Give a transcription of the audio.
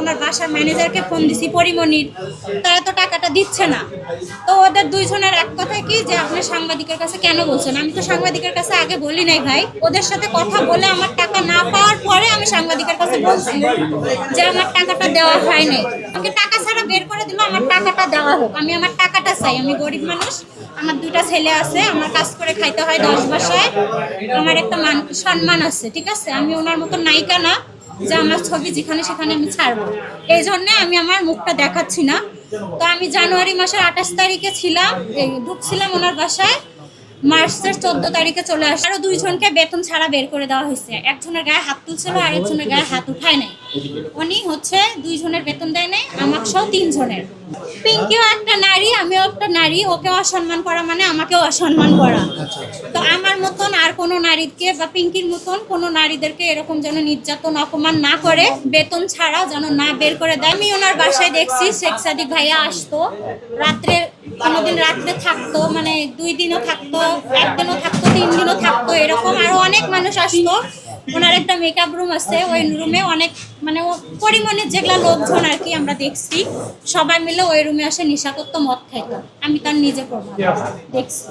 ওনার বাসার ম্যানেজারকে ফোন দিছি পরিমণির তারা তো টাকাটা দিচ্ছে না। তো ওদের দুইজনের এক কথা কি যে আপনি সাংবাদিকের কাছে কেন বলছেন? আমি তো সাংবাদিকের কাছে আগে বলি নাই ভাই। ওদের সাথে কথা বলে আমার টাকা না পাওয়ার পরে আমি সাংবাদিকের কাছে বলছি যে, আমার টাকাটা দেওয়া হয় নাই আমাকে টাকা ছাড়া বের করে দিল, আমার টাকাটা দেওয়া হোক। আমি আমার টাকাটা চাই। আমি গরিব মানুষ, আমার দুটা ছেলে আছে, আমার কাজ করে খাইতে হয় দশ বাসায়। আমার একটা মান, সম্মান আছে, ঠিক আছে? আমি ওনার মতো নায়িকা না। যে আমার ছবি যেখানে সেখানে আমি ছাড়বো। এই জন্যে আমি আমার মুখটা দেখাচ্ছি না। তো আমি জানুয়ারি মাসের আঠাশ তারিখে ছিলাম ঢুকছিলাম ওনার বাসায়। মার্চের চোদ্দ তারিখে চলে আসে। আরও দুইজনকে বেতন ছাড়া বের করে দেওয়া হয়েছে। একজনের গায়ে হাত তুলছিল আর একজনের গায়ে হাত উঠায় নাই। উনি হচ্ছে দুইজনের বেতন দেয় সহ তিনজনের। পিঙ্কিও একটা নারী আমিও একটা নারী ওকে অসম্মান করা মানে আমাকেও অসম্মান করা। তো আমার মতন আর কোনো নারীকে বা পিঙ্কির মতন কোনো নারীদেরকে এরকম যেন নির্যাতন অপমান না করে বেতন ছাড়া যেন না বের করে দেয়। আমি ওনার বাসায় দেখছি শেখ সাদিক ভাইয়া আসতো। রাত্রে কোনোদিন রাত্রে থাকতো মানে দুই দিনও থাকতো একদিনও থাকতো তিন দিনও থাকতো এরকম আরও অনেক মানুষ আসতো। ওনার একটা মেকআপ রুম আছে, ওই রুমে অনেক মানে ও পরিমাণের যেগুলা লোকজন আর কি আমরা দেখছি, সবাই মিলে ওই রুমে আসে নিশাকত্ব মদ খাইতো। আমি তার নিজে করব দেখছি।